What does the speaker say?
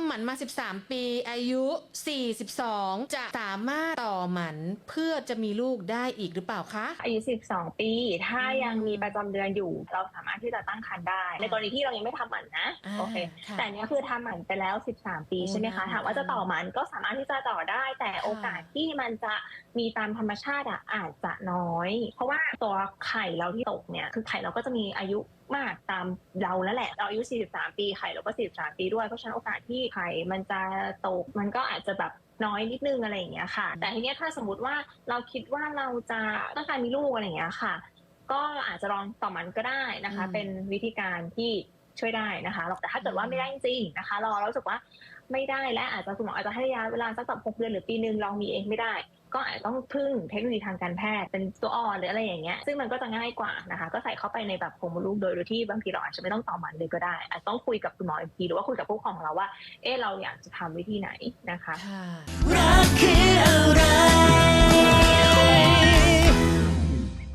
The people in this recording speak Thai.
ำหมันมา 13 ปี อายุ 42 จะสามารถต่อหมันเพื่อจะมีลูกได้อีกหรือเปล่าคะ อายุ 12 ปี ถ้าอืมยังมีประจำเดือนอยู่ เราสามารถที่จะตั้งครรภ์ได้ ในกรณีที่เรายังไม่ทำหมันนะอ่าโอเค ค่ะแต่อันเนี้ยคือทำหมันไปแล้ว 13 ปีอืมใช่ไหมคะถามว่าจะต่อหมันก็สามารถที่จะต่อได้ แต่ค่ะโอกาสที่มันจะมีตามธรรมชาติอะอาจจะน้อย เพราะว่าตัวไข่เราที่ตกเนี่ย คือไข่เราก็จะมีอายุ มากตามเราแล้วแหละ เราอายุ 43 ปีไข่เราก็ 43 ปีด้วย เพราะฉะนั้นโอกาสที่ไข่มันจะตกมันก็อาจจะแบบน้อยนิดนึงอะไรอย่างเงี้ยค่ะ แต่ทีเนี้ยถ้าสมมติว่าเราคิดว่าเราจะต้องการมีลูกอะไรอย่างเงี้ยค่ะ ก็อาจจะลองต่อมันก็ได้นะคะอืมเป็นวิธีการที่ช่วยได้นะคะแต่ถ้าเกิดว่าไม่ได้จริงๆนะคะ รอแล้วรู้สึกว่าไม่ได้และอาจจะคุณหมออาจจะให้ระยะเวลาสักแบบหกเดือนหรือปีหนึ่งลองมีเองไม่ได้ ก็อาจจะต้องพึ่งเทคโนโลยีทางการแพทย์เป็นตัวอ่อนหรืออะไรอย่างเงี้ยซึ่งมันก็จะง่ายกว่านะคะ ก็ใส่เข้าไปในแบบโครงมดลูกโดยที่บางทีเราอาจจะไม่ต้องต่อมันเลยก็ได้ อาจจะต้องคุยกับคุณหมออีกทีหรือว่าคุยกับผู้ปกครองของเราว่า เออเราอยากจะทำวิธีไหนนะคะ